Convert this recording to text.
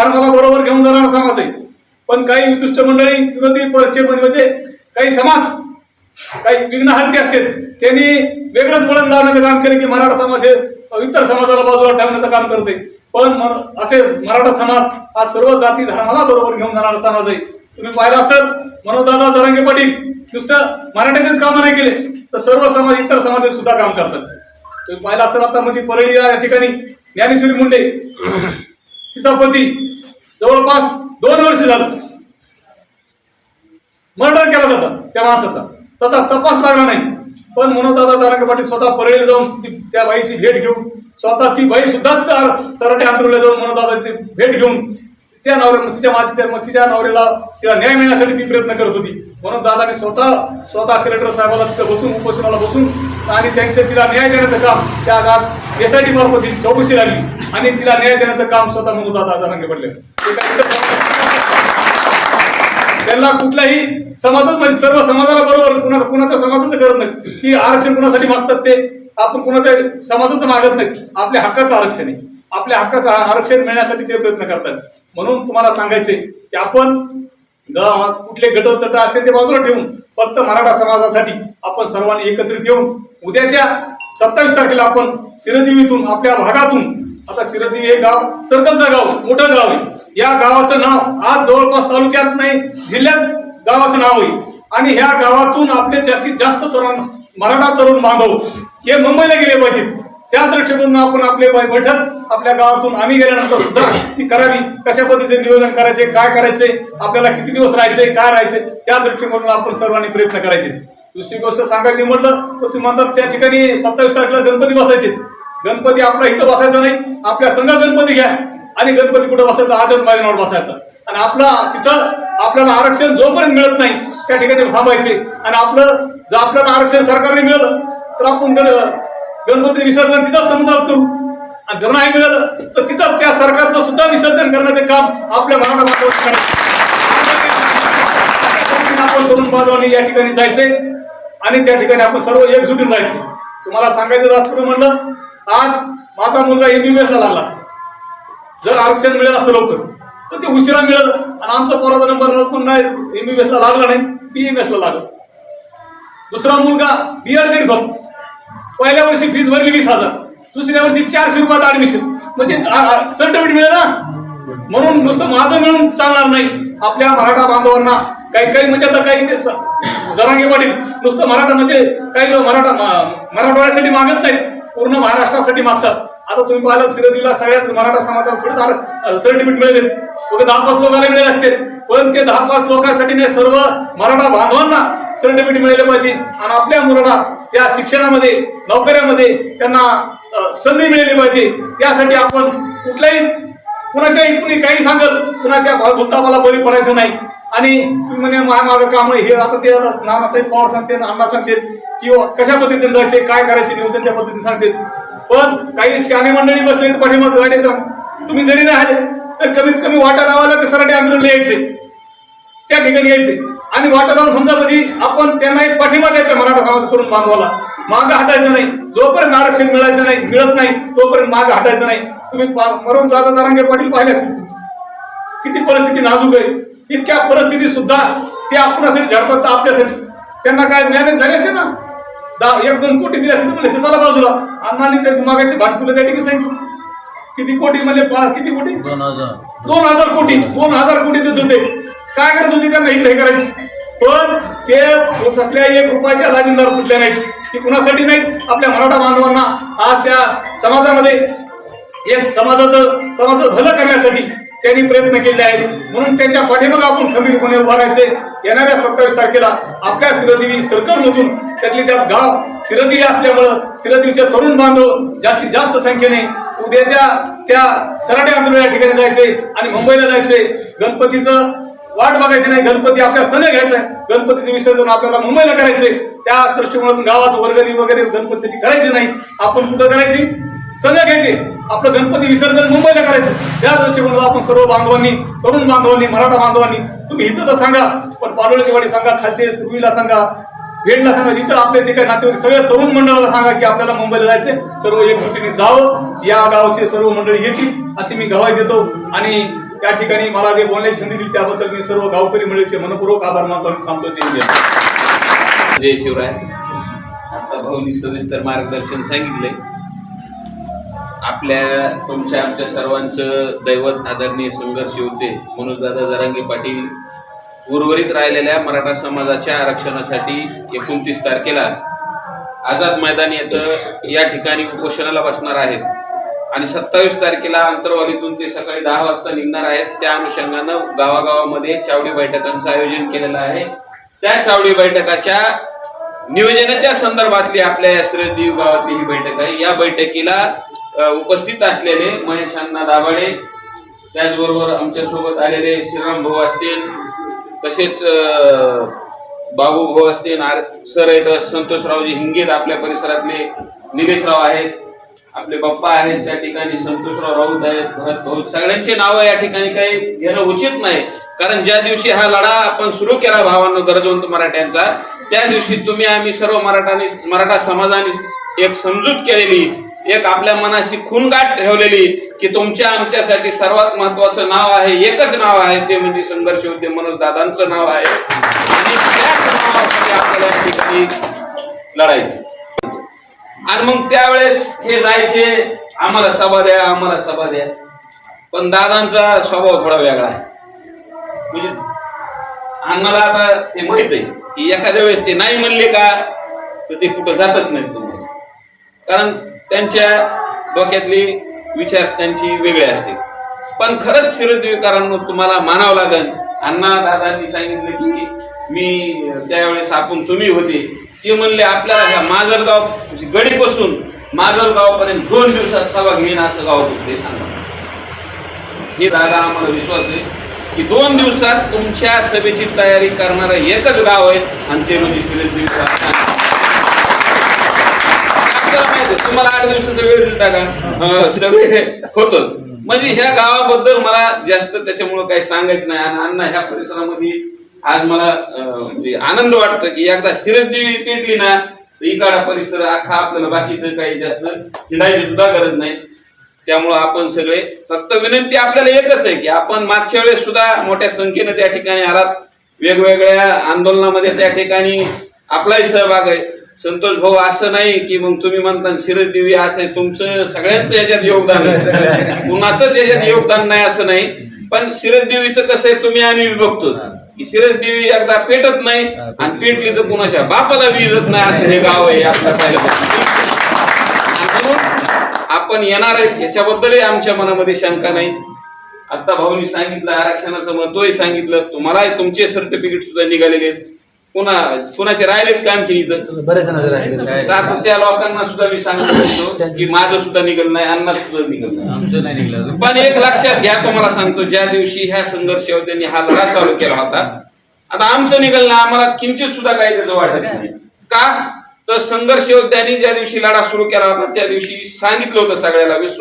धर्माला बरोबर घेऊन जाणारा समाज आहे. पण काही दुष्ट मंडळी विरोधी पक्षे म्हणजे काही समाज काही विघ्नहर्ती असतील त्यांनी वेगळंच वळण लावण्याचं काम केलं की मराठा समाज हे इतर समाजाला बाजूला ठेवण्याचं काम करते पण असे मराठा समाज हा सर्व जाती धर्माला बरोबर घेऊन जाणारा समाज आहे. तुम्ही पाहिलं असेल मनोदादा जरांगे पाटील नुसतं मराठ्याचेच काम नाही केले तर सर्व समाज इतर समाजाचे सुद्धा काम करतात. तुम्ही पाहिलं असेल आता मध्ये परळी या ठिकाणी ज्ञानेश्वरी मुंडे तिचा पती जवळपास दोन वर्ष झालं. मर्डर केला त्याचा त्या माणसाचा. त्याचा तपास लागला नाही. पण मनोदादा जरांगे पाटील स्वतः परळीला जाऊन त्या बाईची भेट घेऊन स्वतः ती बाई सुद्धा सरटे सराटे जाऊन दादाची भेट घेऊन तिच्या नवऱ्या तिच्या मातीच्या मग तिच्या नवऱ्याला तिला न्याय मिळण्यासाठी ती प्रयत्न करत होती. म्हणून दादाने स्वतः स्वतः कलेक्टर साहेबाला तिथं बसून उपोषणाला बसून आणि त्यांच्या तिला न्याय देण्याचं काम त्या आय एसआयटी मार्फत तिची चौकशी लागली आणि तिला न्याय देण्याचं काम स्वतः म्हणून दादा दादांनी पडले. त्यांना कुठल्याही समाजात म्हणजे सर्व समाजाला बरोबर कुणा कुणाच्या समाजाचं करत नाही की आरक्षण कुणासाठी मागतात ते? आपण कुणाच्या समाजाचं मागत नाही आपल्या हक्काचं आरक्षण आहे. आपल्या हक्काचं आरक्षण मिळण्यासाठी ते प्रयत्न करतात. म्हणून तुम्हाला सांगायचे की आपण गावात कुठले गटतट असते ते बाजूला ठेवून फक्त मराठा समाजासाठी आपण सर्वांनी एकत्रित येऊन उद्याच्या सत्तावीस तारखेला आपण सिरदेवीतून आपल्या भागातून आता सिरदेवी हे गाव सर्कलचं गाव मोठं गाव आहे. या गावाचं नाव आज जवळपास तालुक्यात नाही जिल्ह्यात गावाचं नाव आहे. आणि ह्या गावातून आपले जास्तीत जास्त तरुण मराठा तरुण बांधव हे मुंबईला गेले पाहिजेत. त्या दृष्टिकोन आपण आपले बैठक आपल्या गावातून आम्ही गेल्यानंतर सुद्धा ती करावी. कशा पद्धतीचे नियोजन करायचे काय करायचे आपल्याला किती दिवस राहायचे काय राहायचे त्या दृष्टिकोनातून आपण सर्वांनी प्रयत्न करायचे. दुसरी गोष्ट सांगायची म्हटलं तर तुम्ही म्हणतात त्या ठिकाणी सत्तावीस तारखेला गणपती बसायचे. गणपती आपला इथं बसायचा नाही आपल्या संघ गणपती घ्या. आणि गणपती कुठं बसायचा? आझाद मैदानावर बसायचा. आणि आपला तिथं आपल्याला आरक्षण जोपर्यंत मिळत नाही त्या ठिकाणी थांबायचे. आणि आपलं जर आपल्याला आरक्षण सरकारने मिळालं तर आपण गणपती विसर्जन तिथंच समुद्रात करू. आणि जर नाही मिळालं तर तिथं त्या सरकारचं सुद्धा विसर्जन करण्याचे काम आपल्या मराठा बांधवांनी करायचं. आपण तरुण बांधवांनी या ठिकाणी जायचंय आणि त्या ठिकाणी आपण सर्व एकजुटीन जायचे तुम्हाला सांगायचं तात्पर्य म्हणलं आज माझा मुलगा एमबीबीएस ला लागला असता. जर आरक्षण मिळेल असतं लवकर तर ते उशिरा मिळेल. आणि आमचा पोराचा नंबर पण नाही एमबीबीएस ला लागला नाही बीएमएस ला लागला. दुसरा मुलगा बीएड करीत होता पहिल्या वर्षी फीस भरली वीस हजार. दुसऱ्या वर्षी चारशे रुपयात ऍडमिशन म्हणजे सर्टिफिकेट मिळेल ना? म्हणून नुसतं माझं मिळून चालणार नाही. आपल्या मराठा बांधवांना काही काही म्हणजे आता काही ते जरांगे पाटील नुसतं मराठा म्हणजे काही लोक मराठा मराठवाड्यासाठी मागत नाहीत. पूर्ण महाराष्ट्रासाठी मागतात. आता तुम्ही पाहिलं सिरदीला सगळ्याच मराठा समाजाला थोडं सर्टिफिकेट मिळेल. फक्त दहा पाच लोकांना मिळेल असते पण ते दहा पाच लोकांसाठी नाही सर्व मराठा बांधवांना सर्टिफिकेट मिळाले पाहिजे. आणि आपल्या मुलाला त्या शिक्षणामध्ये नोकऱ्यामध्ये त्यांना संधी मिळाली पाहिजे. त्यासाठी आपण कुठल्याही कुणाच्याही कुणी काही सांगत कुणाच्या भूतापाला बळी पडायचं नाही. आणि तुम्ही म्हणे महामार्ग काम हे आता ते नानासाहेब पवार सांगते अण्णा सांगते किंवा कशा पद्धतीने जायचे काय करायचे नियोजन त्या पद्धतीने सांगते पण काही शाणे मंडळी बसले पाठीमाग गाडीचं. तुम्ही जरी राहिले आले तर कमीत कमी वाटा लावायला ते सराटे आंदोलन यायचे त्या ठिकाणी यायचे. आणि वाटा लावून समजा म्हणजे आपण त्यांना एक पाठिंबा द्यायचा मराठा समाज करून बांधवाला. मागं हटायचं नाही. जोपर्यंत आरक्षण मिळायचं नाही मिळत नाही तोपर्यंत मागं हटायचं नाही. तुम्ही मरून दादा जरांगे पाटील पाहिले असतील किती परिस्थिती नाजूक आहे. इतक्या परिस्थिती सुद्धा ते आपणासाठी झडपत आपल्यासाठी. त्यांना काय मॅनेज झाले असते ना? दहा एक दोन कोटी दिले असते म्हणजे चला बाजूला. अण्णांनी त्याची मागाशी भाटकुलं त्या ठिकाणी सांगितलं. किती कोटी म्हणजे पा- किती कोटी? दोन हजार. दोन हजार कोटी. दोन हजार कोटी देत होते. काय करत होती त्यांना इकडे हे करायची? पण ते असल्या एक रुपयाच्या जामीनदार कुठल्या नाहीत. ती कुणासाठी नाहीत? आपल्या मराठा बांधवांना. आज त्या समाजामध्ये एक समाजाचं समाजाचं भलं करण्यासाठी त्यांनी प्रयत्न केले आहेत. म्हणून त्यांच्या पाठीमागं आपण खंबीरपणे उभारायचे येणाऱ्या सत्तावीस तारखेला आपल्या सिरदेवी सर्कलमधून त्यातली त्यात गाव सिरदेवी असल्यामुळं सिरदेवीचे तरुण बांधव जास्तीत जास्त संख्येने उद्याच्या त्या सराटे आंदोलन या ठिकाणी जायचे आणि मुंबईला जायचे. गणपतीचं वाट बघायची नाही. गणपती आपल्या सण घ्यायचा आहे. गणपतीचे विसर्जन आपल्याला मुंबईला करायचे त्या दृष्टिकोनातून गावात वर्गणी वगैरे गणपतीसाठी करायची नाही. आपण कुठं करायची? सण घ्यायचे. आपलं गणपती विसर्जन मुंबईला करायचं. त्या दृष्टिकोनात आपण सर्व बांधवांनी तरुण बांधवांनी मराठा बांधवांनी तुम्ही इथं तर सांगा. पण पाडोळीची वाडी सांगा खालचे सुरवीला सांगा भेटला सांगा. इथं आपले जे काही नातेवाईक सगळे तरुण मंडळाला सांगा की आपल्याला मुंबईला जायचे सर्व एकजुटीने जावं. या गावचे सर्व मंडळी येतील. अशी मी गवाही देतो. आणि या ठिकाणी मला जे बोलण्याची संधी दिली त्याबद्दल मी सर्व गावकरी मंडळीचे मनपूर्वक आभार मानतो आणि थांबतो. जय जय शिवराय. आता भाऊनी सविस्तर मार्गदर्शन सांगितले आपल्या तुमच्या आमच्या सर्वांचं दैवत आदरणीय संघर्ष होते. म्हणून दादा जरांगे पाटील उर्वरित राहिलेल्या मराठा समाजाच्या आरक्षणासाठी एकोणतीस तारखेला आझाद मैदान येतं या ठिकाणी उपोषणाला बसणार आहेत. आणि सत्तावीस तारखेला अंतरवालीतून ते सकाळी दहा वाजता निघणार आहेत. त्या अनुषंगानं गावागावामध्ये चावडी बैठकांचं आयोजन केलेलं आहे. त्या चावडी बैठकाच्या नियोजनाच्या संदर्भातली आपल्या या श्रद्धीव गावातली ही बैठक आहे. या बैठकीला उपस्थित असलेले महेश अण्णा दाभाडे त्याचबरोबर आमच्यासोबत आलेले श्रीराम भाऊ असतील तसेच बाबू भाऊ असतील आर सर आहेत संतोषरावजी हिंगेत आपल्या परिसरातले निलेशराव आहेत आपले बाप्पा आहेत त्या ठिकाणी संतोषराव राऊत आहेत भरत भाऊ सगळ्यांचे नावं या ठिकाणी काही घेणं उचित नाही. कारण ज्या दिवशी हा लढा आपण सुरू केला भावांनो गरजवंत मराठ्यांचा त्या दिवशी तुम्ही आम्ही सर्व मराठानी मराठा समाजाने एक समजूत केलेली एक आपल्या मनाशी खूनगाठ ठेवलेली की तुमच्या आमच्यासाठी सर्वात महत्वाचं नाव आहे एकच नाव आहे ते म्हणजे संघर्ष होते मनोज दादांचं नाव आहे. आणि त्याच नावासाठी आपल्याला या ठिकाणी लढायचं आणि मग त्यावेळेस हे जायचे आम्हाला सभा द्या आम्हाला सभा द्या. पण दादांचा स्वभाव थोडा वेगळा आहे. म्हणजे आम्हाला आता ते माहीत आहे की एखाद्या वेळेस ते नाही म्हणले का तर ते कुठं जातच नाही तुम्हाला. कारण त्यांच्या डोक्यातले विचार त्यांची वेगळे असते पण खरंच शिरदेवीकरांनो तुम्हाला मानावं लागेल. अण्णा दादांनी सांगितलं की मी त्यावेळेस आपण तुम्ही होते. ते म्हणले आपल्याला ह्या माजलगाव म्हणजे गडीपासून माजलगावपर्यंत दोन दिवसात सभा घेईन असं गाव ते सांगा. हे दादा आम्हाला विश्वास आहे की दोन दिवसात तुमच्या सभेची तयारी करणारं एकच गाव आहे आणि ते म्हणजे शिरदेवी तुम्हाला आठ दिवसाचा वेळ दिलता का? सगळे होत. म्हणजे ह्या गावाबद्दल मला जास्त त्याच्यामुळे काही सांगायचं नाही. आणि अण्णा ह्या परिसरामध्ये आज मला म्हणजे आनंद वाटतो की एकदा शिरदेवी पेटली ना तर इकाडा परिसर अख्खा आपल्याला बाकीचं काही जास्त हिंडायची सुद्धा गरज नाही. त्यामुळं आपण सगळे फक्त विनंती आपल्याला एकच आहे की आपण मागच्या वेळेस सुद्धा मोठ्या संख्येने त्या ठिकाणी आलात. वेगवेगळ्या आंदोलनामध्ये त्या ठिकाणी आपलाही सहभाग आहे. संतोष भाऊ असं नाही की मग तुम्ही म्हणता शिरदेवी असं आहे तुमचं सगळ्यांचं याच्यात योगदान आहे. कुणाचंच याच्यात योगदान नाही असं नाही. पण शिरदेवीचं कसं आहे तुम्ही आम्ही बघतो. की शिरदेवी एकदा पेटत नाही आणि पेटली तर कुणाच्या बापाला विजत नाही असं हे गाव आहे आपल्या म्हणून आपण येणार आहे याच्याबद्दलही आमच्या मनामध्ये शंका नाही. आता भाऊनी सांगितलं आरक्षणाचं महत्वही सांगितलं. तुम्हाला तुमचे सर्टिफिकेट सुद्धा निघालेले आहेत. पुन्हा कुणाचे राहिलेत का आणखी इथं? बरेच जण राहिले तर आता त्या लोकांना सुद्धा मी सांगू शकतो की माझं सुद्धा निघल नाही अण्णा सुद्धा निघल नाही. आमचं नाही निघलं. पण एक लक्षात घ्या तुम्हाला सांगतो ज्या दिवशी ह्या संघर्ष त्यांनी हा लढा चालू केला होता आता आमचं निघल ना आम्हाला किंचित सुद्धा काही त्याचं वाटत नाही. का? तर संघर्ष योद्ध्यांनी ज्या दिवशी लढा सुरू केला होता त्या दिवशी सांगितलं होतं सगळ्याला विश्वास